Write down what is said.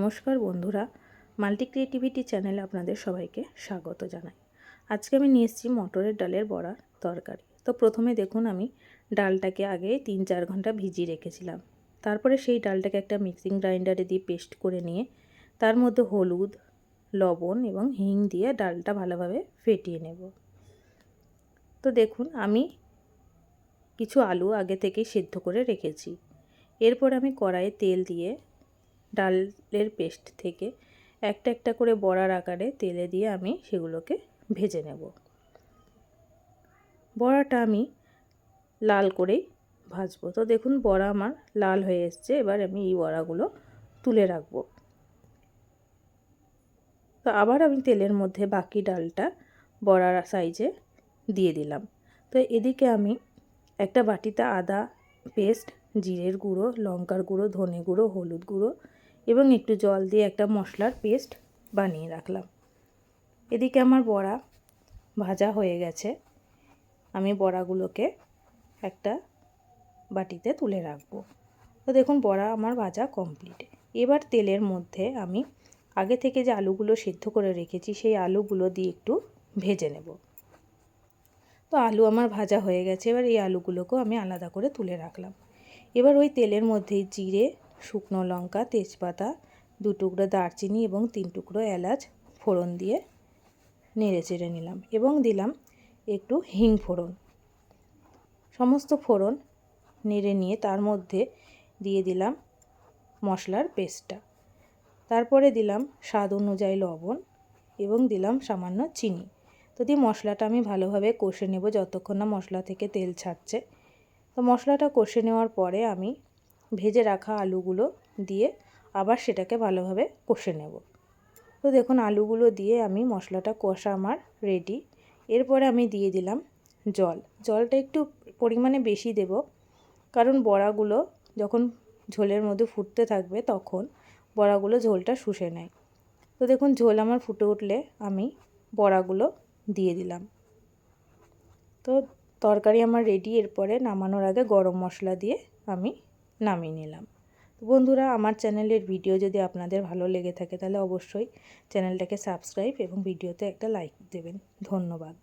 নমস্কার বন্ধুরা, multi creativity চ্যানেলে আপনাদের সবাইকে স্বাগত জানাই। আজকে আমি নিয়ে এসেছি মটরের ডালের বড়ার তরকারি। তো প্রথমে দেখুন আমি ডালটাকে আগে তিন চার ঘণ্টা ভিজিয়ে রেখেছিলাম। তারপরে সেই ডালটাকে একটা মিক্সিং গ্রাইন্ডারে দিয়ে পেস্ট করে নিয়ে তার মধ্যে হলুদ, লবণ এবং হিং দিয়ে ডালটা ভালোভাবে ফেটিয়ে নেব। তো দেখুন আমি কিছু আলু আগে থেকেই সেদ্ধ করে রেখেছি। এরপর আমি কড়াইয়ে তেল দিয়ে ডালের পেস্ট থেকে একটা একটা করে বড়ার আকারে তেলে দিয়ে আমি সেগুলোকে ভেজে নেব। বড়াটা আমি লাল করেই ভাজবো। তো দেখুন, বড়া আমার লাল হয়ে এসছে। এবার আমি এই বড়াগুলো তুলে রাখব। তো আবার আমি তেলের মধ্যে বাকি ডালটা বড়ার সাইজে দিয়ে দিলাম। তো এদিকে আমি একটা বাটিতে আদা পেস্ট, জিরের গুঁড়ো, লঙ্কার গুঁড়ো, ধনে গুঁড়ো, হলুদ গুঁড়ো এবং একটু জল দিয়ে একটা মশলার পেস্ট বানিয়ে রাখলাম। এদিকে আমার বড়া ভাজা হয়ে গেছে। আমি বড়াগুলোকে একটা বাটিতে তুলে রাখব। তো দেখুন, বড়া আমার ভাজা কমপ্লিট। এবার তেলের মধ্যে আমি আগে থেকে যে আলুগুলো সিদ্ধ করে রেখেছি, সেই আলুগুলো দিয়ে একটু ভেজে নেব। তো আলু আমার ভাজা হয়ে গেছে। এবার এই আলুগুলোকেও আমি আলাদা করে তুলে রাখলাম। এবার ওই তেলের মধ্যেই জিরে শুকনো লঙ্কা, তেজপাতা, দু টুকরো দারচিনি এবং তিন টুকরো এলাচ ফোড়ন দিয়ে নেড়ে চেড়ে নিলাম এবং দিলাম একটু হিং ফোড়ন। সমস্ত ফোড়ন নেড়ে নিয়ে তার মধ্যে দিয়ে দিলাম মশলার পেস্টটা। তারপরে দিলাম স্বাদ অনুযায়ী লবণ এবং দিলাম সামান্য চিনি। তো দিয়ে মশলাটা আমি ভালোভাবে কষে নেব যতক্ষণ না মশলা থেকে তেল ছাড়ছে। তো মশলাটা কষে নেওয়ার পরে আমি ভেজে রাখা আলুগুলো দিয়ে আবার সেটাকে ভালোভাবে কষে নেব। তো দেখুন, আলুগুলো দিয়ে আমি মশলাটা কষা আমার রেডি এরপরে আমি দিয়ে দিলাম জল। জলটা একটু পরিমাণে বেশি দেব, কারণ বড়াগুলো যখন ঝোলের মধ্যে ফুটতে থাকবে তখন বড়াগুলো ঝোলটা শুষে নেয়। তো দেখুন, ঝোল আমার ফুটে উঠলে আমি বড়াগুলো দিয়ে দিলাম। তো তরকারি আমার রেডি এরপরে নামানোর আগে গরম মশলা দিয়ে আমি নামিয়ে নিলাম। তো বন্ধুরা, আমার চ্যানেলের ভিডিও যদি আপনাদের ভালো লেগে থাকে, তাহলে অবশ্যই চ্যানেলটাকে সাবস্ক্রাইব এবং ভিডিওতে একটা লাইক দেবেন। ধন্যবাদ।